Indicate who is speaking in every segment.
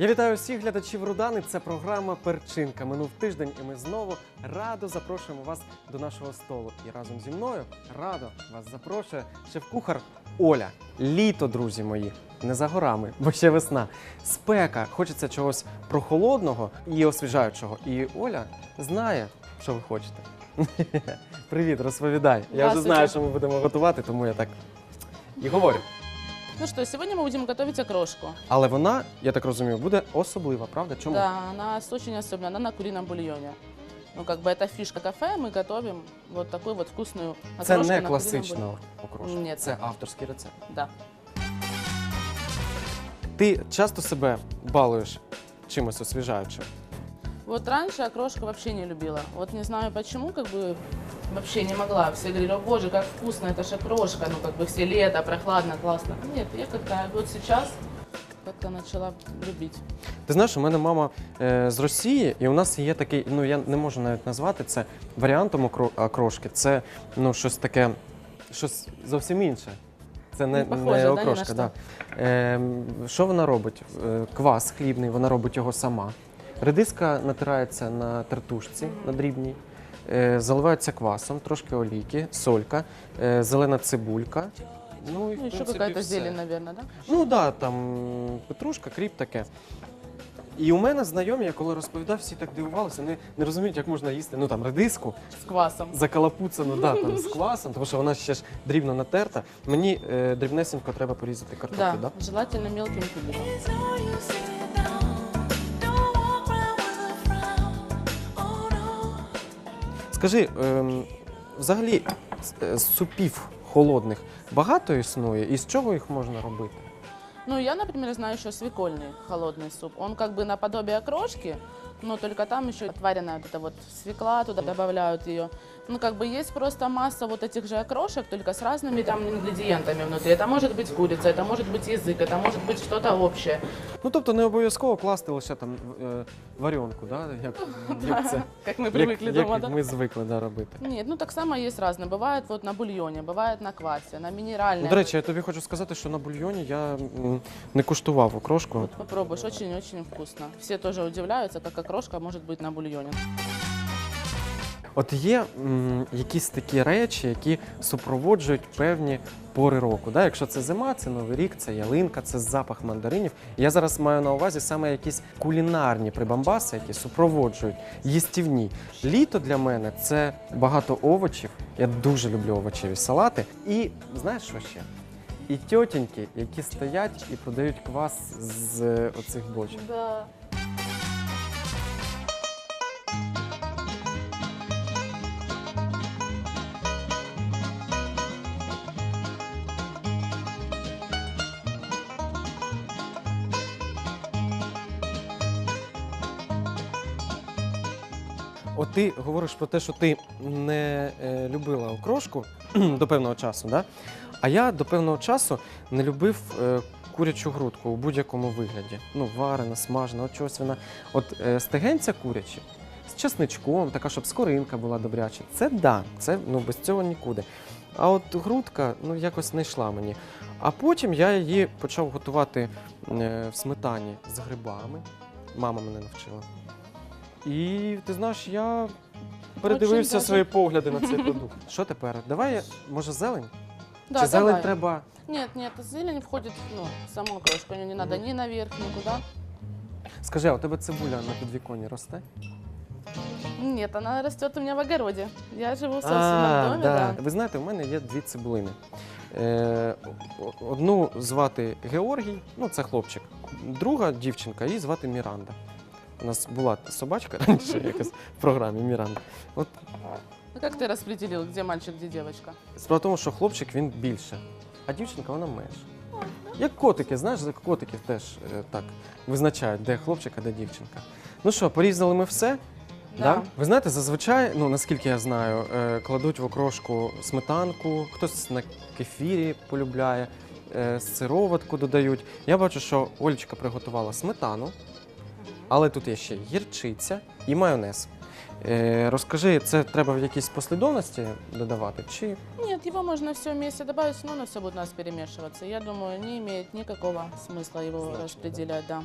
Speaker 1: Я вітаю всіх глядачів Рудани. Це програма Перчинка. Минув тиждень, і ми знову радо запрошуємо вас до нашого столу. І разом зі мною радо вас запрошує шеф-кухар Оля. Літо, друзі мої, не за горами, бо ще весна. Спека, хочеться чогось прохолодного і освіжаючого. І Оля знає, що ви хочете. Привіт, розповідай. Я вже знаю, що ми будемо готувати, тому я так і говорю.
Speaker 2: Ну что, сегодня мы будем готовить окрошку.
Speaker 1: Але вона, я так розумію, буде особлива, правда? Чому?
Speaker 2: Да, она с- очень особенная, она на курином бульоне. Ну, как бы это фишка кафе, мы готовим вот такую вот вкусную окрошку
Speaker 1: Це не
Speaker 2: на курином
Speaker 1: класична
Speaker 2: бульоне.
Speaker 1: окрошка.
Speaker 2: Ні,
Speaker 1: це
Speaker 2: це-
Speaker 1: авторський рецепт.
Speaker 2: Да.
Speaker 1: Ти часто себе балуєш чимось освіжаючим?
Speaker 2: Вот раньше окрошку вообще не любила. Вот не знаю почему, как бы вообще не могла. Все говорили, о боже, как вкусно, это же окрошка, ну как бы все лето, прохладно, классно. Нет, я как-то вот сейчас как-то начала любить.
Speaker 1: Ти знаєш, у мене мама е, з Росії, і у нас є такий, ну я не можу навіть назвати це варіантом окро- окрошки. Це ну щось таке, щось зовсім інше. Це не,
Speaker 2: Не похоже,
Speaker 1: не
Speaker 2: да, ні на
Speaker 1: окрошка.
Speaker 2: що?
Speaker 1: да. Е, що вона робить? Е, Квас хлібний, вона робить його сама. Редиска натирається на тертушці на дрібній, е, заливається квасом, трошки олійки, солька, е, зелена цибулька. Ну, і,
Speaker 2: Ну,
Speaker 1: принципі,
Speaker 2: какая-то зелень, наверное, да?
Speaker 1: Ну так, да, там петрушка, кріп таке. І у мене знайомі, я коли розповідав, всі так дивувалися, вони не розуміють, як можна їсти ну там редиску
Speaker 2: С квасом.
Speaker 1: закалапуцану да, там, з квасом, тому що вона ще ж дрібно натерта. Мені е, дрібнесенько треба порізати картоплю.
Speaker 2: Да,
Speaker 1: Да?
Speaker 2: желательно мелким кубиком.
Speaker 1: Скажи, ем, взагалі е, супів холодних багато існує, і з чого їх можна робити?
Speaker 2: Ну, я, например, знаю еще свекольный холодный суп. Он как бы наподобие окрошки, но только там еще отваренная вот эта вот свекла, туда добавляют ее. Ну, как бы есть просто масса вот этих же окрошек, только с разными там ингредиентами внутри. Это может быть курица, это может быть язык, это может быть что-то общее.
Speaker 1: Ну тобто не обов'язково класти лише там е, варіонку, да? як, як це
Speaker 2: Как мы
Speaker 1: як,
Speaker 2: привыкли
Speaker 1: як
Speaker 2: дома, да?
Speaker 1: ми звикли да, робити.
Speaker 2: Нет, ну так само есть разные. Бывает вот на бульоне, бывает на квасе, на минеральной.
Speaker 1: Ну, До речі, я тобі хочу сказати, що на бульйоні я м, не куштував окрошку.
Speaker 2: Вот попробуешь, очень-очень вкусно. Все тоже удивляются, как окрошка может быть на бульоне.
Speaker 1: От є м, якісь такі речі, які супроводжують певні пори року. Да? Якщо це зима, це новий рік, це ялинка, це запах мандаринів. Я зараз маю на увазі саме якісь кулінарні прибамбаси, які супроводжують їстівні. Літо для мене це багато овочів. Я дуже люблю овочеві салати. І знаєш що ще? І тьотіньки, які стоять і продають квас з е, оцих бочок.
Speaker 2: Да.
Speaker 1: От ти говориш про те, що ти не е, любила окрошку до певного часу, да? А я до певного часу не любив е, курячу грудку у будь-якому вигляді. Ну, варена, смажена, от чогось вона. От е, стегенця курячі з чесничком, така, щоб скоринка була добряча. Це да, це ну, без цього нікуди. А от грудка ну, якось не йшла мені. А потім я її почав готувати е, в сметані з грибами. Мама мене навчила. І ти знаєш, я передивився
Speaker 2: даже-
Speaker 1: свої погляди на цей продукт. Що тепер? Давай, я- може, зелень?
Speaker 2: Да,
Speaker 1: Чи зелень
Speaker 2: давай.
Speaker 1: треба.
Speaker 2: Нет, нет, зелень входит ну, в саму окрошку. Не надо ни наверх, никуда.
Speaker 1: Скажи, а у тебе цибуля на підвіконні росте?
Speaker 2: Нет, она растет у меня в огороде. Я живу в собственном доме, да.
Speaker 1: Ви знаєте, у мене є дві цибулини. Е, о- одну звати Георгій, ну це хлопчик. Друга дівчинка, її звати Міранда. У нас була собачка раніше якась в програмі Міранда. От
Speaker 2: А как ты распределил, где мальчик, где девочка?
Speaker 1: Справа в тому, що хлопчик він більше, а дівчинка вона менше. Як котики, знаєш, як котиків теж е, так визначають, де хлопчик, а де дівчинка. Ну що, порізали ми все? Да. Ви знаєте, зазвичай, ну наскільки я знаю, е, кладуть в окрошку сметанку, хтось на кефірі полюбляє, е, сироватку додають. Я бачу, що Олечка приготувала сметану, але тут є ще гірчиця і майонез. Е, розкажи, це треба в якійсь послідовності додавати? Чи
Speaker 2: Нет, его можно все вместе добавить, но оно все будет у нас перемешиваться. Я думаю, не имеет никакого смысла его
Speaker 1: Значит,
Speaker 2: распределять, да.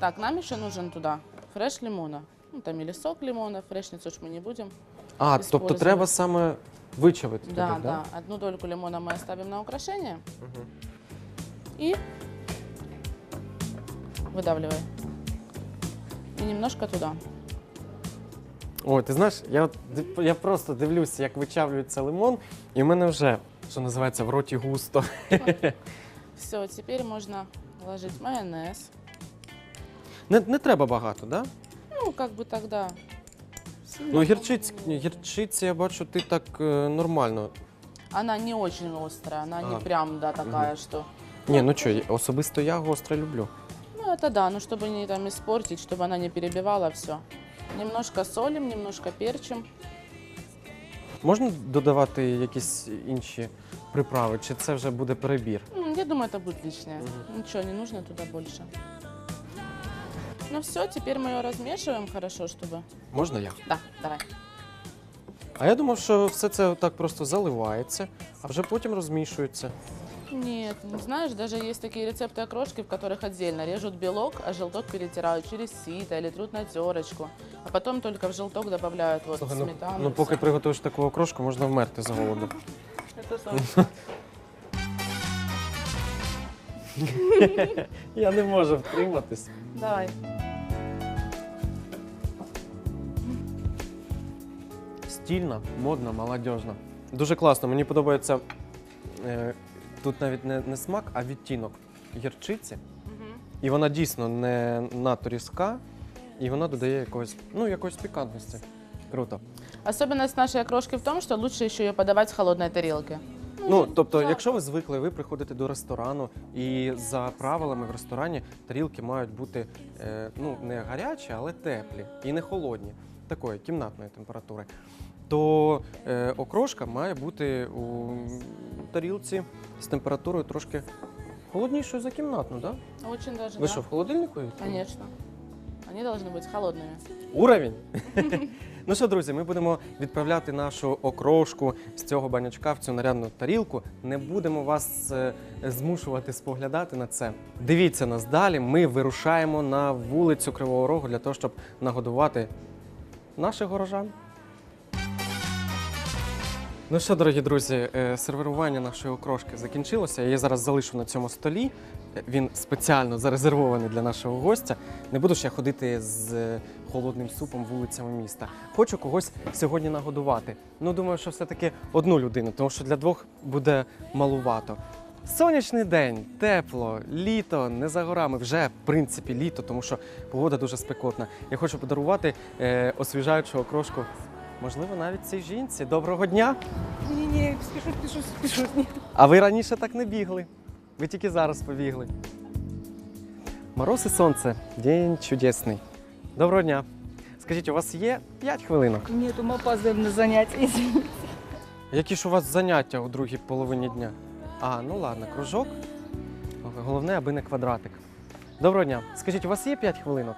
Speaker 2: Так, нам еще нужен туда фреш лимона. Ну, там или сок лимона, фрешницу ж мы не будем.
Speaker 1: А, тобто
Speaker 2: Использовать.
Speaker 1: треба саме вичавити
Speaker 2: Да,
Speaker 1: туди,
Speaker 2: да. Одну дольку лимона мы оставим на украшение
Speaker 1: Мгм.
Speaker 2: и выдавливай. И немножко туда.
Speaker 1: Ой, ти знаєш, я, от див- я просто дивлюся, як вичавлюється лимон, і в мене вже, що називається, в роті густо.
Speaker 2: Все, теперь можно ложить майонез.
Speaker 1: Не, не треба багато, так? Да?
Speaker 2: Ну, как бы тогда.
Speaker 1: Ну, гірчиць, гірчиці, я бачу, ти так е, нормально.
Speaker 2: Она не очень острая, она не
Speaker 1: А.
Speaker 2: прям, да, такая, что...
Speaker 1: Ні, ну що, особисто я гостре люблю.
Speaker 2: Ну, это да, ну, чтобы не там испортить, чтобы она не перебивала все. Немножко солим, немножко перчим.
Speaker 1: Можна додавати якісь інші приправи, чи це вже буде перебір?
Speaker 2: М, Я думаю, это будет лишнее. Ничего, не нужно туда больше. Ну все, теперь мы ее размешиваем хорошо, чтобы...
Speaker 1: Можна я?
Speaker 2: Да, давай.
Speaker 1: А я думав, що все це так просто заливається, а вже потім розмішується.
Speaker 2: Нет, ну, знаешь, даже есть такие рецепты окрошки, в которых отдельно режут белок, а желток перетирают через сито или трут на терочку. А потом только в желток добавляют вот
Speaker 1: Слухай, ну,
Speaker 2: сметану.
Speaker 1: ну поки
Speaker 2: всё.
Speaker 1: приготуєш таку окрошку, можна вмерти з голоду.
Speaker 2: Это точно.
Speaker 1: Я не можу втриматись.
Speaker 2: Давай.
Speaker 1: Стільна, модна, молодіжна. Дуже класно. Мені подобається е, тут навіть не, не смак, а відтінок гірчиці. І вона дійсно не надто різка, і вона додає якогось, ну, якоїсь пікантності. Круто.
Speaker 2: Особенность нашей окрошки в том, что лучше еще ее подавать с холодной тарелки.
Speaker 1: Ну, тобто, якщо ви звикли, ви приходите до ресторану, і за правилами в ресторані тарілки мають бути е, ну, не гарячі, але теплі і не холодні, такої кімнатної температури. То е, окрошка має бути у тарілці з температурою трошки холоднішою за кімнатну, так? Да?
Speaker 2: Очень даже,
Speaker 1: Ви
Speaker 2: да.
Speaker 1: що, в холодильнику? її?
Speaker 2: Конечно. Они должны быть холодными.
Speaker 1: Уровень. ну що, друзі, ми будемо відправляти нашу окрошку з цього банячка в цю нарядну тарілку. Не будемо вас е, змушувати споглядати на це. Дивіться нас далі. Ми вирушаємо на вулицю Кривого Рогу для того, щоб нагодувати наших горожан. Ну що, дорогі друзі, е, сервірування нашої окрошки закінчилося. Я її зараз залишу на цьому столі. Е, Він спеціально зарезервований для нашого гостя. Не буду я ходити з е, холодним супом вулицями міста. Хочу когось сьогодні нагодувати. Ну, думаю, що все-таки одну людину, тому що для двох буде малувато. Сонячний день, тепло, літо, не за горами. Вже в принципі літо, тому що погода дуже спекотна. Я хочу подарувати е, освіжаючу окрошку. Можливо, навіть цій жінці. Доброго дня!
Speaker 3: Не-не, спешу, спешу, спешу.
Speaker 1: А ви раніше так не бігли. Ви тільки зараз побігли. Мороз і сонце. День чудесний. Доброго дня. Скажіть, у вас є 5 хвилинок?
Speaker 3: Нет, мы опаздываем на занятия, извините.
Speaker 1: Які ж у вас заняття у другій половині дня? А, ну ладно, кружок. Головне, аби не квадратик. Доброго дня. Скажіть, у вас є 5 хвилинок?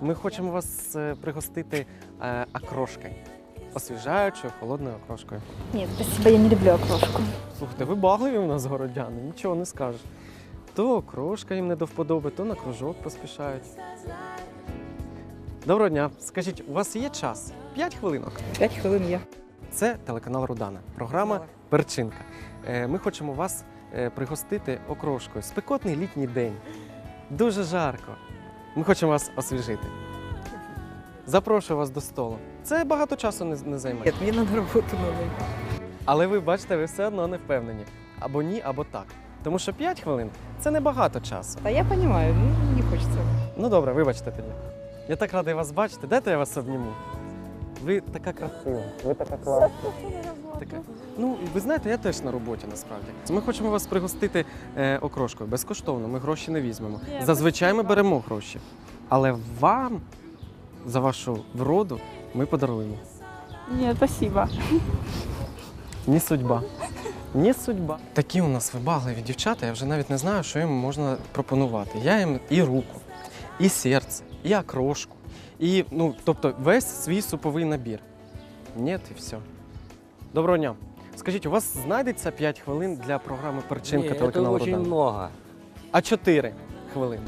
Speaker 1: Ми хочемо вас е, пригостити е, окрошкою. Освіжаючою, холодною окрошкою.
Speaker 4: Нет, спасибо, я не люблю окрошку.
Speaker 1: Слухайте, ви багливі у нас городяни, нічого не скажеш. То окрошка їм не до вподоби, то на кружок поспішають. Доброго дня. Скажіть, у вас є час? П'ять хвилинок.
Speaker 3: Пять хвилин є.
Speaker 1: Це телеканал Рудана, програма Перчинка. Е, Ми хочемо вас е, пригостити окрошкою. Спекотний літній день. Дуже жарко. Ми хочемо вас освіжити. Запрошую вас до столу. Це багато часу не, не займає.
Speaker 3: Нет, мне надо работу новую.
Speaker 1: Але ви бачите, ви все одно не впевнені. Або ні, або так. Тому що 5 хвилин це небагато часу.
Speaker 3: Да я понимаю, ну, не хочется.
Speaker 1: Ну добре, вибачте тоді. Я так радий вас бачити. Дайте я вас обніму. Ви така красива, ви така класна. Така... Ну, і ви знаєте, я теж на роботі насправді. Ми хочемо вас пригостити е, окрошкою безкоштовно, ми гроші не візьмемо. Зазвичай ми беремо гроші. Але вам за вашу вроду ми подаруємо.
Speaker 4: Нет, спасибо.
Speaker 1: Ні судьба. Ні судьба. Такі у нас вибагливі дівчата, я вже навіть не знаю, що їм можна пропонувати. Я їм і руку, і серце, і окрошку, і, ну, тобто, весь свій суповий набір. Ні, і все. Доброго дня. Скажіть, у вас знайдеться 5 хвилин для програми Перчинка телеканалу
Speaker 5: очень
Speaker 1: «Родан»?
Speaker 5: много.
Speaker 1: А 4 хвилини.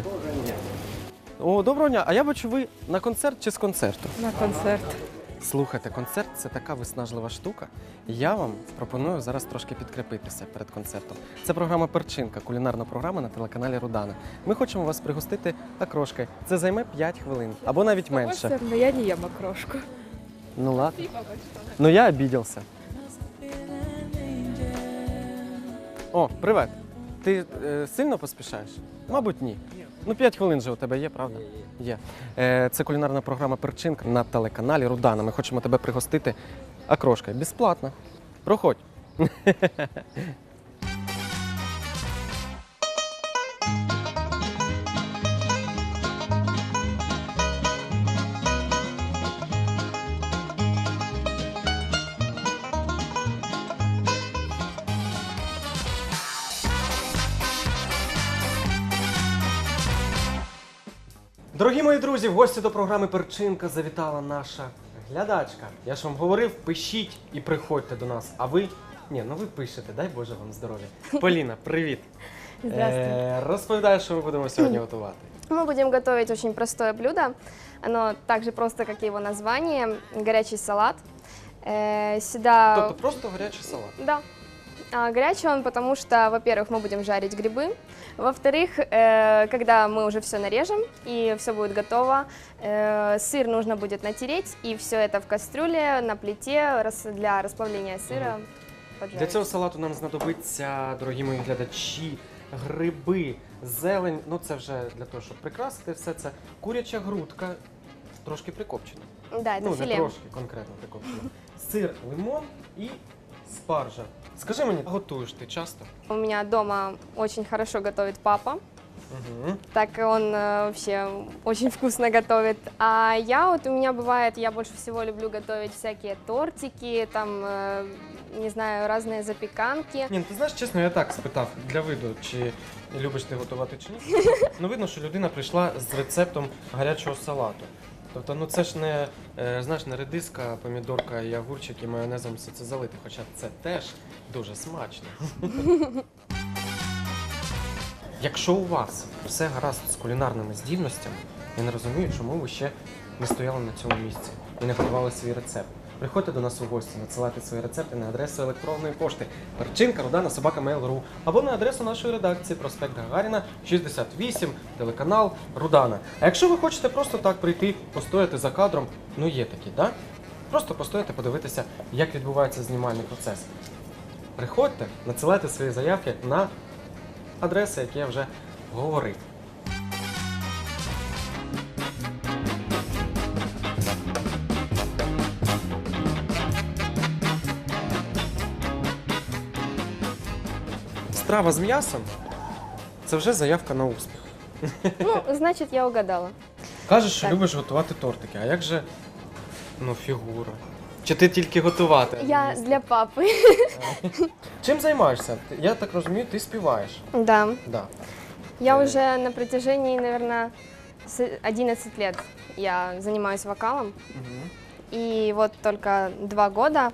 Speaker 1: О, доброго дня. А я бачу, ви на концерт чи з концерту?
Speaker 3: На концерт.
Speaker 1: Слухайте, концерт це така виснажлива штука. Я вам пропоную зараз трошки підкріпитися перед концертом. Це програма Перчинка, кулінарна програма на телеканалі Рудана. Ми хочемо вас пригостити окрошкою. Це займе 5 хвилин або навіть менше.
Speaker 3: Удовольствие, я не ем окрошку.
Speaker 1: Ну ладно. Ну я обідався. О, привет. Ти е, сильно поспішаєш? Мабуть, ні. Ну, 5 хвилин же у тебе є, правда? Є. Е, це кулінарна програма Перчинка на телеканалі Рудана. Ми хочемо тебе пригостити окрошкою. Безплатно. Проходь. друзі, в гості до програми Перчинка завітала наша глядачка. Я ж вам говорив, пишіть і приходьте до нас. А ви. Ні, ну ви пишете, дай Боже вам здоров'я. Поліна, привіт.
Speaker 5: Здравствуй.
Speaker 1: Е, розповідай, що ми будемо сьогодні готувати.
Speaker 5: Мы будем готовить очень простое блюдо. Оно так же просто, как и его название. Горячий салат. Э, Сюда...
Speaker 1: Тобто просто гарячий салат.
Speaker 5: Да. А, горячий он, потому что, во-первых, мы будем жарить грибы. Во-вторых, э, когда мы уже все нарежем и все будет готово, э, сыр нужно будет натереть, и все это в кастрюле на плите рас- для расплавления сыра поджарить.
Speaker 1: Для цього салату нам знадобиться, дорогі мої глядачі, гриби, зелень. Ну це вже для того, щоб прикрасити все це. Куряча грудка, трошки прикопчена.
Speaker 5: Да, это
Speaker 1: ну, не
Speaker 5: филе.
Speaker 1: трошки конкретно прикопчена. Сир, лимон і спаржа. Скажи мені, готуєш ти часто?
Speaker 5: У меня дома очень хорошо готовит папа.
Speaker 1: Угу.
Speaker 5: так он э, вообще очень вкусно готовит. А я вот у меня бывает, я больше всего люблю готовить всякие тортики, там, э, не знаю, разные запеканки.
Speaker 1: Ні, ну, ти знаєш, чесно, я так спитав для виду, чи любиш ти готувати чи ні. Ну видно, що людина прийшла з рецептом гарячого салату. Тобто, ну це ж не е, знаєш, не редиска, помідорка і огурчик і майонезом все це залити, хоча це теж дуже смачно. Якщо у вас все гаразд з кулінарними здібностями, я не розумію, чому ви ще не стояли на цьому місці і не готували свій рецепт. Приходьте до нас у гості, надсилайте свої рецепти на адресу електронної пошти перчинка родана собака Mail.ru або на адресу нашої редакції проспект Гагаріна 68, телеканал Рудана. А якщо ви хочете просто так прийти, постояти за кадром, ну є такі, да? Просто постояти, подивитися, як відбувається знімальний процес. Приходьте, надсилайте свої заявки на адреси, які я вже говорив. Страва з м'ясом це вже заявка на успіх.
Speaker 5: Ну, значит, я угадала.
Speaker 1: Кажеш, що
Speaker 5: Так.
Speaker 1: любиш готувати тортики, а як же ну, фігура? Чи ти тільки готувати? а не
Speaker 5: Я
Speaker 1: їсти?
Speaker 5: для папы.
Speaker 1: Чим займаєшся? Ти- Я так розумію, ти співаєш.
Speaker 5: Да.
Speaker 1: Да.
Speaker 5: Я
Speaker 1: Э.
Speaker 5: уже на протяжении, наверное, 11 лет я занимаюсь вокалом.
Speaker 1: Угу.
Speaker 5: И вот только два года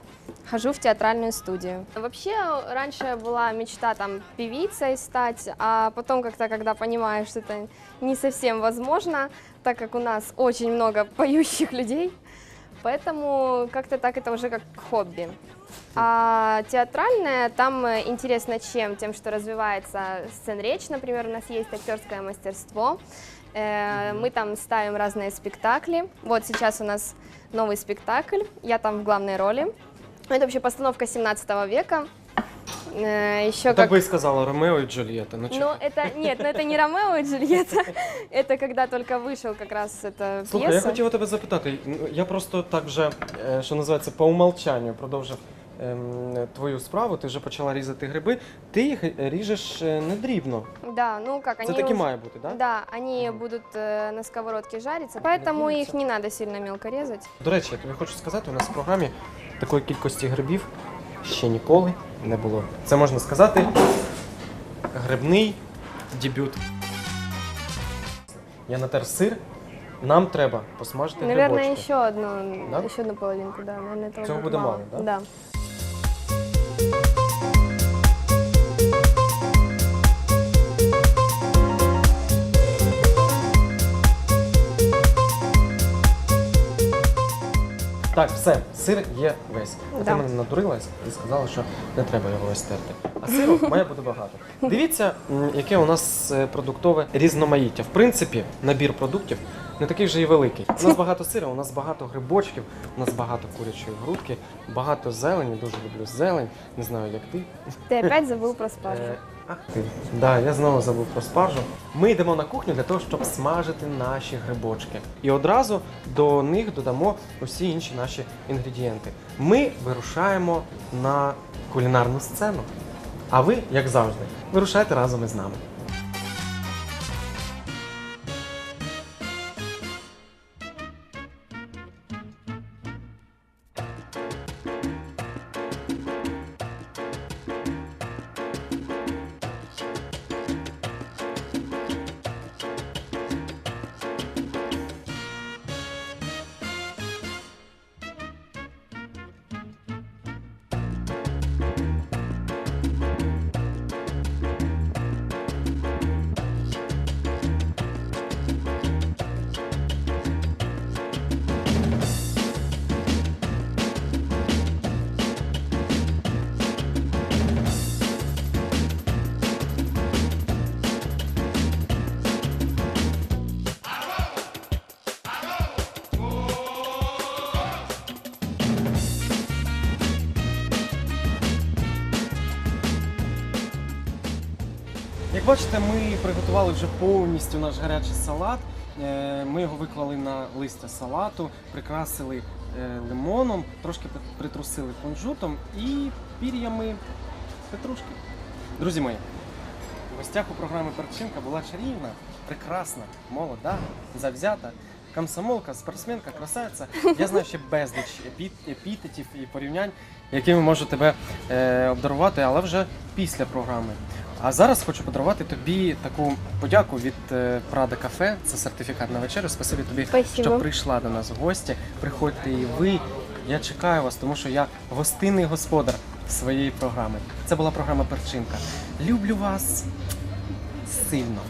Speaker 5: хожу в театральную студию. Вообще, раньше была мечта там певицей стать, а потом как-то, когда понимаешь, что это не совсем возможно, так как у нас очень много поющих людей, поэтому как-то так это уже как хобби. А театральная там интересно чем? Тем, что развивается сцен-речь, например, у нас есть актерское мастерство. Э, Мы там ставим разные спектакли. Вот сейчас у нас новый спектакль, я там в главной роли. Это вообще постановка 17 века. Э, Еще
Speaker 1: Так
Speaker 5: как...
Speaker 1: би і сказала Ромео і Джульєта. Ну,
Speaker 5: Ну,
Speaker 1: чого?
Speaker 5: это нет, ну это не Ромео и Джульетта. Это когда только вышел как раз эта
Speaker 1: Слухай, я
Speaker 5: пьеса.
Speaker 1: хотіла тебе запитати. ну, Я просто так вже, е, що називається, по умолчанню продовжив ем, твою справу. Ти вже почала різати гриби. Ти їх е, ріжеш е, не дрібно.
Speaker 5: Да, ну как,
Speaker 1: Це
Speaker 5: они
Speaker 1: таки
Speaker 5: уже-
Speaker 1: має бути, так?
Speaker 5: Да, они
Speaker 1: Мгм.
Speaker 5: будут э, на сковородке жариться, поэтому
Speaker 1: Жариться.
Speaker 5: их не надо сильно мелко резать.
Speaker 1: До речі, я тобі хочу сказати, у нас в програмі такої кількості грибів ще ніколи не було. Це можна сказати грибний дебют. Я натер сир. Нам треба посмажити
Speaker 5: Наверное,
Speaker 1: грибочки.
Speaker 5: еще одну,
Speaker 1: Да?
Speaker 5: еще одну половинку, да, наверное, этого
Speaker 1: Цього
Speaker 5: будет
Speaker 1: буде мало, да?
Speaker 5: Да.
Speaker 1: Так, все, сир є весь. А
Speaker 5: Да.
Speaker 1: Ти мене надурилась і сказала, що не треба його весь терти. А сиру має бути багато. Дивіться, м, яке у нас е, продуктове різноманіття. В принципі, набір продуктів не такий вже і великий. У нас багато сира, у нас багато грибочків, у нас багато курячої грудки, багато зелені, дуже люблю зелень. Не знаю, як ти.
Speaker 5: Ты опять забыл про спаржу.
Speaker 1: Ах ти. Да, я знову забув про спаржу. Ми йдемо на кухню для того, щоб смажити наші грибочки. І одразу до них додамо усі інші наші інгредієнти. Ми вирушаємо на кулінарну сцену. А ви, як завжди, вирушайте разом із нами. Бачите, ми приготували вже повністю наш гарячий салат. Е, Ми його виклали на листя салату, прикрасили е, лимоном, трошки притрусили кунжутом і пір'ями петрушки. Друзі мої, в гостях у програми Перчинка була чарівна, прекрасна, молода, завзята. Комсомолка, спортсменка, красавиця. Я знаю ще безліч епітетів і порівнянь, якими можу тебе е, обдарувати, але вже після програми. А зараз хочу подарувати тобі таку подяку від Прада Кафе. Це сертифікат на вечерю. Спасибі тобі,
Speaker 5: Спасибо.
Speaker 1: що прийшла до нас в гості. Приходьте і ви. Я чекаю вас, тому що я гостинний господар своєї програми. Це була програма Перчинка. Люблю вас сильно.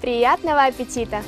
Speaker 5: Приятного аппетита!